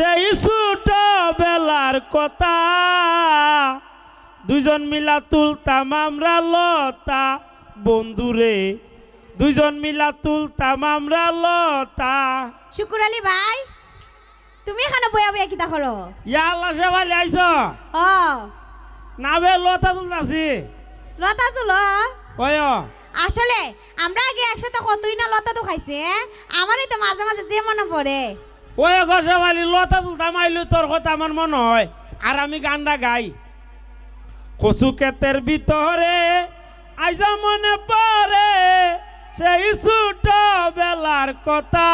সেই বেলার কথা। দুইজন মিলা তুলতাম আমরা লতা বন্ধুরে দুইজন মিলা তুলতাম আমরা লতা। শুকুর আলী ভাই তুমি এখানে বয়া বয়া কিতা করো? ইয়া আল্লাহ সেবালি আইস ও না বে লতা তুলতাছি। লতা তুলো? ওই আসলে আমরা আগে একসাথে কতই না লতা তো খাইছে আমারই তো মাঝে মাঝে যে মনে পড়ে। ওই গসাবালি লতা তুলতাম আইলু তোর কথা আমার মনে হয় আর আমি গানটা গাই। কচু ক্ষেতের ভিতরে আইজ মনে পড়ে সেই ছোট বেলার কথা।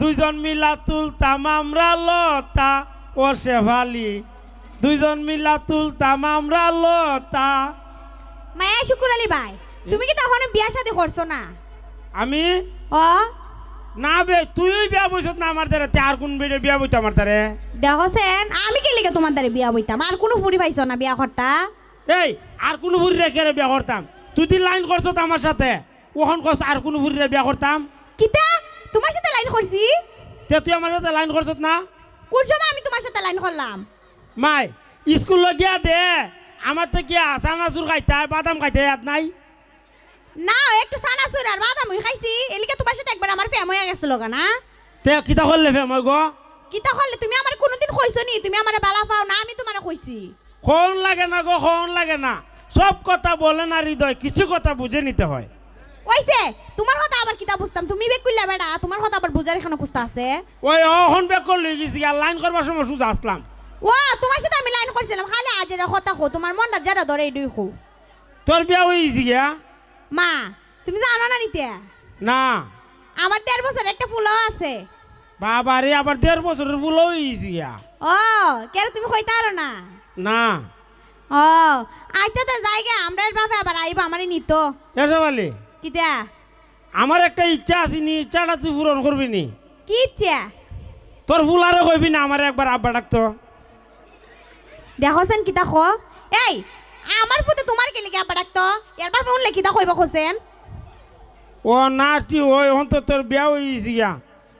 দুইজন মিলা তুলতাম আমরা লতা ও শেফালি। দুইজন মিলা তুলতাম আমরা লতা। মায়া শুকুর আলী ভাই তুমি কি তখন বিয়া শাদি করছ না? আমি? ও না বে তুই বিয়া বইছত না আমার দ্বারা? তে আর কোন বেড়ে বিয়া বইতো আমার দ্বারে? দেখছেন আমি কে লিগে তোমার দ্বারা বিয়া বইতাম? আর কোনো ফুরি পাইছো না বিয়া করতা? এই আর কোনো বুড়ি রেখে বিয়া করতাম? তুই তুই লাইন করছ তো আমার সাথে ওখান কস আর কোনো বুড়ি বিয়া করতাম? কিতা? তোমার সাথে লাইন করছি? তে তুই আমার সাথে লাইন করছত না? কোন সময় আমি তোমার সাথে লাইন করলাম? মাই স্কুল গিয়া দে আমার তো গিয়া চানাচুর খাইতে বাদাম খাইতে ইয়াদ নাই? না একটু সানা সুর আর বাদাম খাইছি এলিকে তোমার সাথে একবার আমার ফেম হয়ে গেছিল না? তে কিতা করলে ফে মই গো? কিতা করলে তুমি আমার কোনোদিন কইছো নি? তুমি আমার বালা পাও না আমি তোমারে কইছি। খন লাগে না গো খন লাগে না। সব কথা বলে না হৃদয় কিছু কথা বুঝে নিতে হয়। ওইছে তোমার কথা আবার কিতা বুঝতাম? তুমি বেক কইলা বেড়া তোমার কথা আবার বুঝার এখানে কুস্তা আছে? ওই অহন বেক করলে গেছি আর লাইন করবার সময় সুজা আসলাম। ও তোমার সাথে আমি লাইন করছিলাম খালি আজ এর কথা কো তোমার মনটা যারা ধরে এই দুই কো তোর বিয়া হয়েছি গিয়া? মা তুমি জানো না নিতে? না। আমার দেড় বছর একটা ফুলও আছে। বাবা রে আবার দেড় বছরের ফুলও গিয়া। ও কেন তুমি কইতে আরও না? না। ও আচ্ছা তো জায়গা আমরা বাপে আবার আইবা আমারই নিত। এসব আলি কিতা? আমার একটা ইচ্ছা আছে নি ইচ্ছাটা তুই পূরণ করবি নি। কি ইচ্ছা? তোর ফুল আরও কইবি না আমার একবার আব্বা ডাকতো। দেখছেন কিতা খ এই আমার ফুতে তোমার কে লিগে আবার ডাকতো? এর বাপে উনলে কিতা কইবা খোসেন ও না তুই ওই অন্তত বিয়া হয়েছি গিয়া।